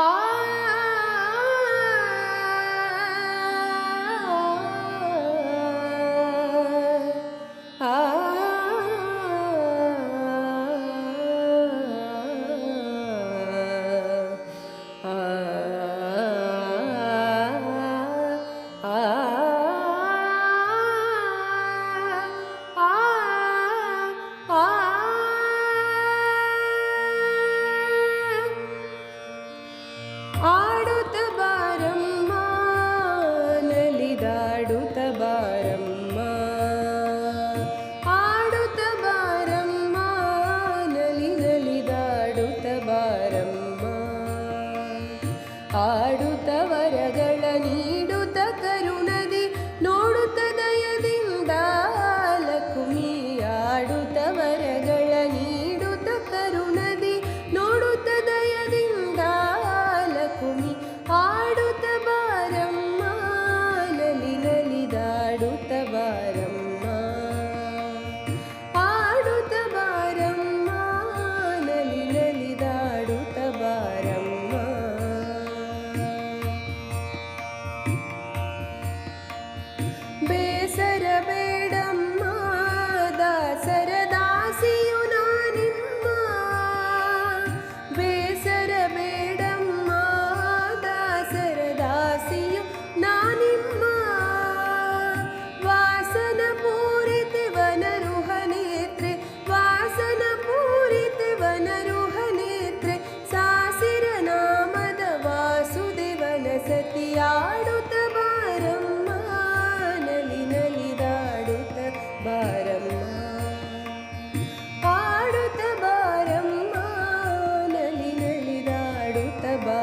Hi.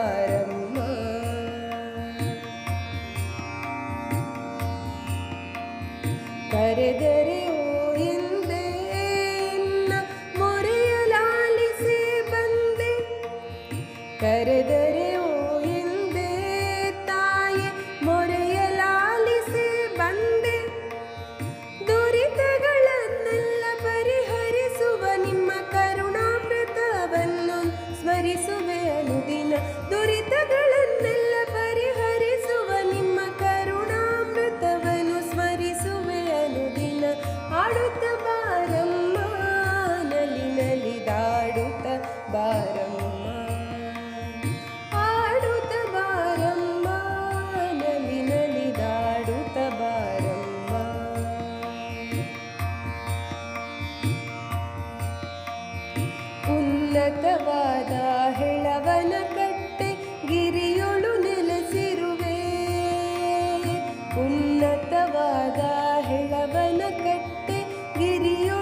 Taramma కరెదరే ಸತತವಾದ ಹೆಳವನ ಕಟ್ಟೆ ಗಿರಿಯೊಳು ನೆಲೆಸಿರುವೆ. ಉನ್ನತವಾದ ಹೆಳವನ ಕಟ್ಟೆ ಗಿರಿಯೊಳು